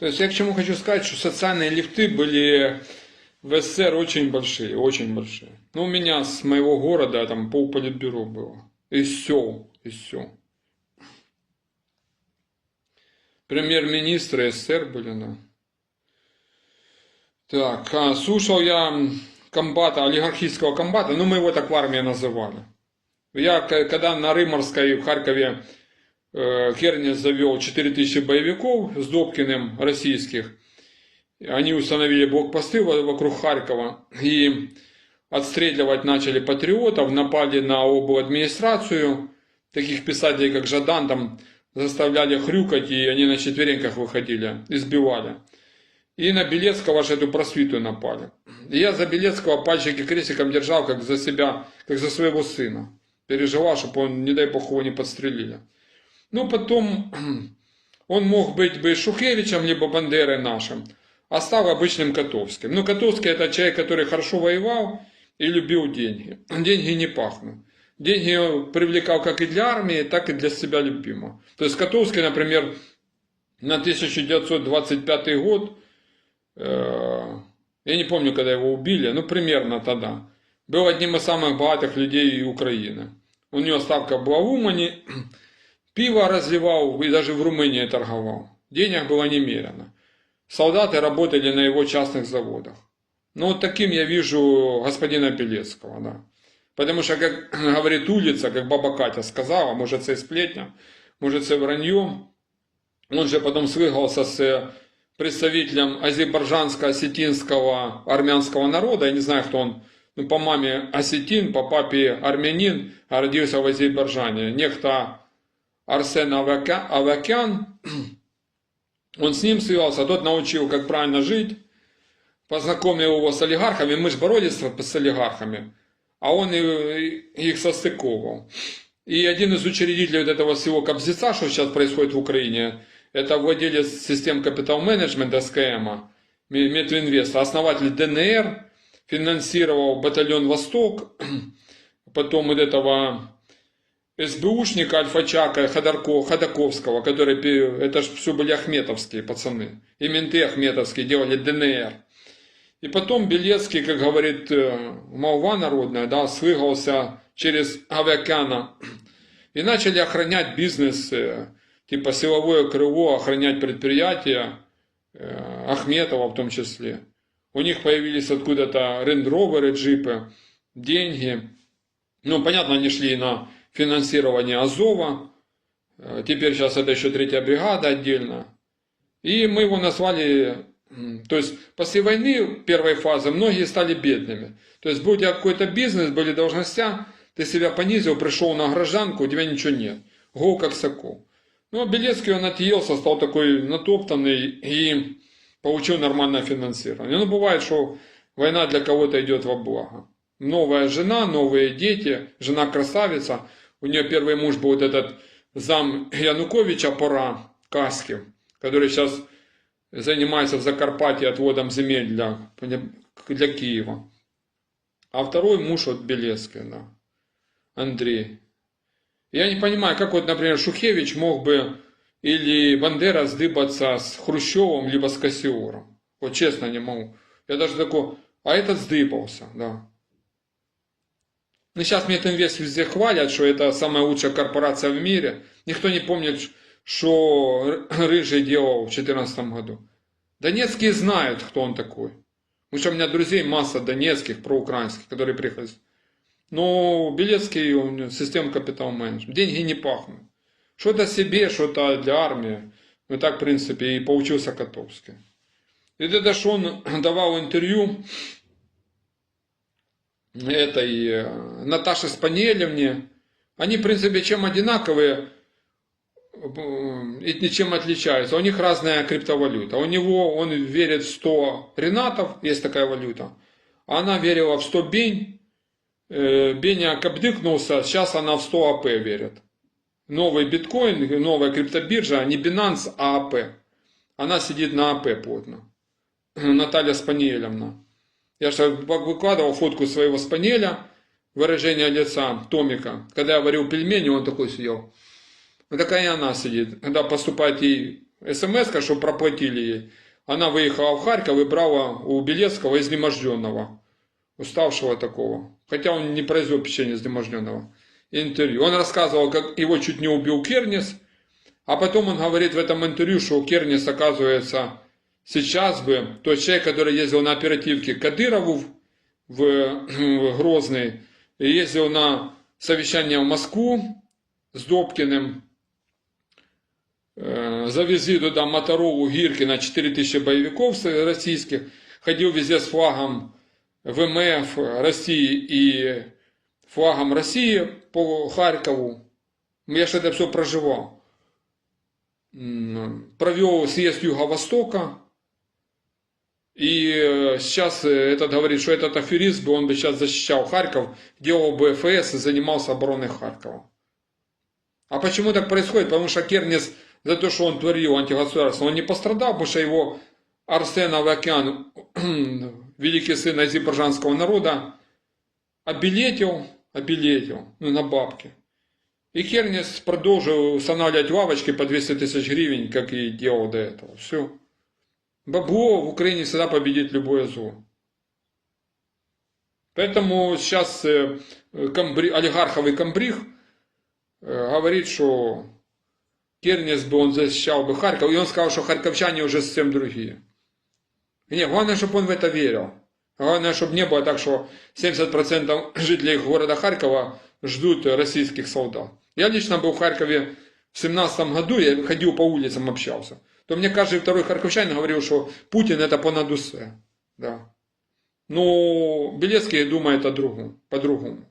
То есть я к чему хочу сказать, что социальные лифты были в СССР очень большие, очень большие. Ну, у меня с моего города там полполитбюро было. Из сел, из сел. Премьер-министры СССР были, да. Так, а, слушал я комбата, олигархического комбата, ну мы его так в армии называли. Я когда на Рыморской в Харькове Кернес завел 4000 боевиков с Добкиным российских, они установили блокпосты во- вокруг Харькова и отстреливать начали патриотов, напали на обладминистрацию, таких писателей, как Жадан, там заставляли хрюкать, и они на четвереньках выходили, избивали. И на Белецкого же эту просвиту напали. И я за Белецкого пальчики крестиком держал, как за себя, как за своего сына. Переживал, чтобы он, не дай бог, его не подстрелили. Ну, потом он мог быть бы Шухевичем, либо Бандерой нашим, а стал обычным Котовским. Ну, Котовский это человек, который хорошо воевал и любил деньги. Деньги не пахнут. Деньги привлекал как и для армии, так и для себя любимого. То есть Котовский, например, на 1925 год, э, я не помню, когда его убили, ну примерно тогда, был одним из самых богатых людей Украины. У него ставка была в Умане, пиво разливал и даже в Румынии торговал. Денег было немерено. Солдаты работали на его частных заводах. Ну вот таким я вижу господина Пелецкого, да. Потому что, как говорит улица, как баба Катя сказала, может це сплетня, может це вранье, он же потом свыгался с представителем азербайджанско-осетинского армянского народа, я не знаю, кто он, ну, по маме осетин, по папе армянин, а родился в Азербайджане. Некто Арсен Авакян, он с ним связался, тот научил, как правильно жить, познакомил его с олигархами, мы же боролись с олигархами, а он их состыковывал. И один из учредителей вот этого всего кобзеца, что сейчас происходит в Украине, это владелец систем капитал менеджмента СКМ, Метвинвеста, основатель ДНР, финансировал батальон Восток, потом вот этого СБУшника Альфачака Ходорко, Ходаковского, который, это же все были ахметовские пацаны, и менты ахметовские делали ДНР. И потом Белецкий, как говорит э, молва народная, да, свыгался через Авиакяна. И начали охранять бизнес, э, типа силовое крыло, охранять предприятия, э, Ахметова в том числе. У них появились откуда-то рендроверы, джипы, деньги. Ну, понятно, они шли на финансирование Азова. Э, Теперь сейчас это еще третья бригада отдельно. И мы его назвали, то есть после войны первой фазы многие стали бедными. То есть был у тебя какой-то бизнес, были должности, ты себя понизил, пришел на гражданку, у тебя ничего нет. Гол как сокол. Ну, а Белецкий он отъелся, стал такой натоптанный и получил нормальное финансирование. Ну, бывает, что война для кого-то идет во благо. Новая жена, новые дети, жена красавица. У нее первый муж был вот этот зам Януковича Пора, Каскин, который сейчас занимается в Закарпатье отводом земель для, для Киева. А второй муж от Белецкой, да, Андрей. Я не понимаю, как вот, например, Шухевич мог бы или Бандера сдыбаться с Хрущевым, либо с Кассиором. Вот честно не могу. Я даже такой, а этот сдыбался, да. Ну, сейчас Метинвест везде хвалят, что это самая лучшая корпорация в мире. Никто не помнит, что Рыжий делал в 2014 году. Донецкие знают, кто он такой. Потому что у меня друзей масса донецких, проукраинских, которые приехали. Но Белецкий, него система капитал менеджмент. Деньги не пахнут. Что-то себе, что-то для армии. Ну так, в принципе, и получился Котовский. И это что он давал интервью этой э, Наташе Спанелевне. Они, в принципе, чем одинаковые э, и ничем отличаются. У них разная криптовалюта. У него, он верит в 100 ренатов, есть такая валюта. А Она верила в 100 бень. Э, Беня кобдыкнулся, сейчас она в 100 АП верит. Новый биткоин, новая криптобиржа, не Binance, а АП. Она сидит на АП плотно. Наталья Спаниелевна. Я же выкладывал фотку своего спанеля, выражение лица Томика. Когда я варил пельмени, он такой сидел. Вот такая и она сидит. Когда поступает ей смс что проплатили ей. Она выехала в Харьков и брала у Белецкого изнеможденного, уставшего такого. Хотя он не произвел впечатление изнеможденного. Интервью. Он рассказывал, как его чуть не убил Кернис, а потом он говорит в этом интервью, что Кернис, оказывается, сейчас бы, тот человек, который ездил на оперативке к Кадырову в, в, в Грозный, и ездил на совещание в Москву с Добкиным, Э, завезли туда Моторолу Гиркина 4000 боевиков с- российских, ходил везде с флагом ВМФ России и флагом России по Харькову. Я же это все проживал. М, Провел съезд Юго-Востока. И э, сейчас э, этот говорит, что этот аферист бы, он бы сейчас защищал Харьков, делал бы ФС и занимался обороной Харькова. А почему так происходит? Потому что Кернес за то, что он творил антигосударство, он не пострадал, потому что его Арсен Авакян, великий сын азербайджанского народа, обелетил, обелетил, ну, на бабки. И Кернес продолжил устанавливать лавочки по 200 тысяч гривен, как и делал до этого. Все. Бабло в Украине всегда победит любое зло. Поэтому сейчас э, комбри- олигарховый комбриг э, говорит, что Кернес бы он защищал бы Харьков, и он сказал, что харьковчане уже совсем другие. Не, главное, чтобы он в это верил. Главное, чтобы не было так, что 70% жителей города Харькова ждут российских солдат. Я лично был в Харькове в 17 году, я ходил по улицам, общался. То мне каждый второй харьковчанин говорил, что Путин это понад усе. Да. Ну, Белецкий думает о другом, по-другому.